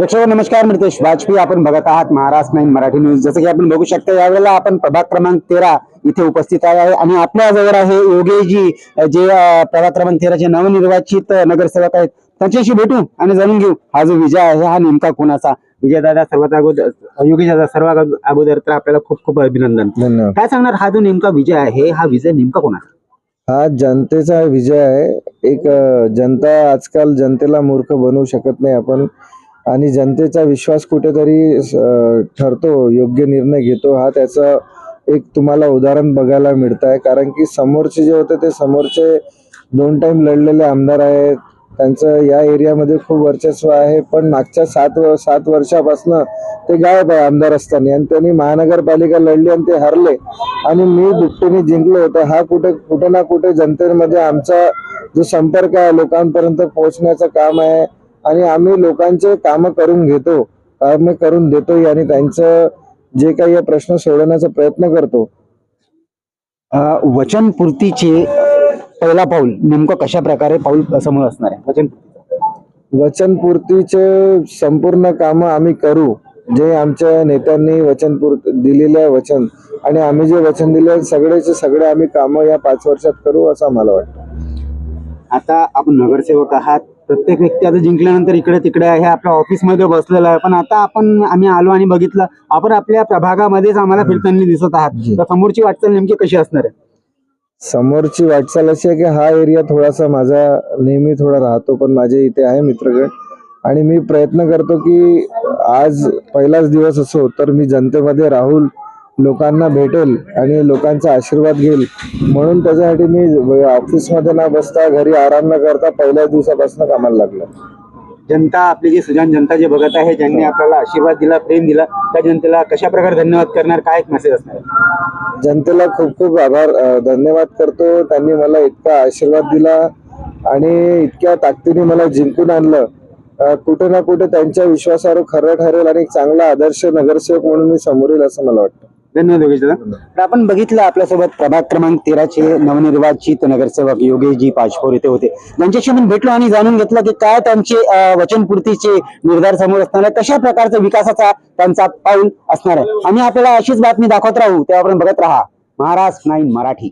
प्रेक्षक नमस्कार मी नितेश वाजपेयी. आपण बघत आहात महाराष्ट्र नाईन मराठी न्यूज. जसं की आपण बघू शकता यावेळेला आपण प्रभाग क्रमांक तेरा इथे उपस्थित आहे. आणि आपल्या जवळ आहे योगेशजी अ, जे प्रभाग क्रमांक तेराचे नवनिर्वाचित नगरसेवक आहेत. त्यांच्याशी भेटू आणि जाणून घेऊ हा जो विजय आहे हा नेमका कोणाचा? विजय दादा सर्वात अगोदर योगेश दादा सर्वात अगो- अगोदर तर आपल्याला खूप खूप अभिनंदन. धन्यवाद. काय सांगणार? हा जो नेमका विजय आहे हा विजय नेमका कोणाचा? हा जनतेचा विजय आहे. एक जनता आजकाल जनतेला मूर्ख बनवू शकत नाही. आपण आणि जनतेचा विश्वास कुठेतरी ठरतो योग्य निर्णय घेतो हा त्याचा एक तुम्हाला उदाहरण बघायला मिळत आहे कारण की समोरचे जे होते ते समोरचे दोन टाइम लढलेले आमदार आहेत. त्यांचं या एरियामध्ये खूप वर्चस्व आहे. पण मागच्या सात सात वर्षापासनं ते गायब आहे आमदार असताना. आणि त्यांनी महानगरपालिका लढली आणि ते हरले. आणि मी दुपटीने जिंकलो होतो. हा कुठे कुठे ना कुठे जनतेमध्ये आमचा जो संपर्क आहे लोकांपर्यंत पोहोचण्याचं काम आहे. आणि आम्ही लोकांचे कामं करून घेतो कामं करून देतोय आणि त्यांचं जे काही आहे प्रश्न सोडवण्याचा प्रयत्न करतो. वचनपूर्तीचे पहिला पाऊल नेमकं कशा प्रकारे पाऊल समोर असणार आहे? वचन वचनपूर्तीचे संपूर्ण कामं आम्ही करू. जे आमच्या नेत्यांनी वचनपूर् दिलेलं वचन आणि आम्ही जे वचन दिले सगळेचे सगळे आम्ही कामं या पाच वर्षात करू असं आम्हाला वाटतं. आता आपण नगरसेवक आहात. प्रत्येक व्यक्ती आता जिंकल्यानंतर इकडे तिकडे आहे आपल्या ऑफिसमध्ये बसलेला आहे. पण आता आपण आम्ही आलो आणि बघितलं आपण आपल्या प्रभागामध्येच आम्हाला फिरताना दिसत आहात. तर समोरची वाटचाल नेमकी कशी असणार आहे? समोरची वाटचाल अशी आहे की हा एरिया थोडासा माझा नेहमी थोडा राहतो पण माझे इथे आहे मित्रगण. आणि मी प्रयत्न करतो की आज पहिलाच दिवस असो तर मी जनतेमध्ये राहून लोकांना भेटेल आणि लोकांचा आशीर्वाद घेईल. म्हणून त्याच्यासाठी मी ऑफिसमध्ये न बसता घरी आराम न करता पहिल्याच दिवसापासून कामाला लागलो. जनता आपली जी सुजान जनता जे बघत आहे ज्यांनी आपल्याला आशीर्वाद दिला प्रेम दिला त्या जनतेला कशा प्रकारे धन्यवाद करणार? काय एक मेसेज असणार? जनतेला खूप खूप आभार. धन्यवाद करतो. त्यांनी मला इतका आशीर्वाद दिला आणि इतक्या ताकदीने मला जिंकून आणलं. कुठे ना कुठे त्यांच्या विश्वासावर खरं ठरेल आणि चांगला आदर्श नगरसेवक म्हणून मी समोर येईल असं मला वाटतं. धन्यवाद योगेश दादा तर आपण बघितलं आपल्यासोबत प्रभाग क्रमांक तेराचे नवनिर्वाचित नगरसेवक योगेशजी पाचपोर इथे होते. त्यांच्याशी आपण भेटलो आणि जाणून घेतलं की काय त्यांचे वचनपूर्तीचे निर्धार समोर असणार आहे कशा प्रकारचा विकासाचा त्यांचा पाऊल असणार आहे. आणि आपल्याला अशीच बातमी दाखवत राहू तेव्हा आपण बघत राहा. महाराष्ट्र नाईन मराठी.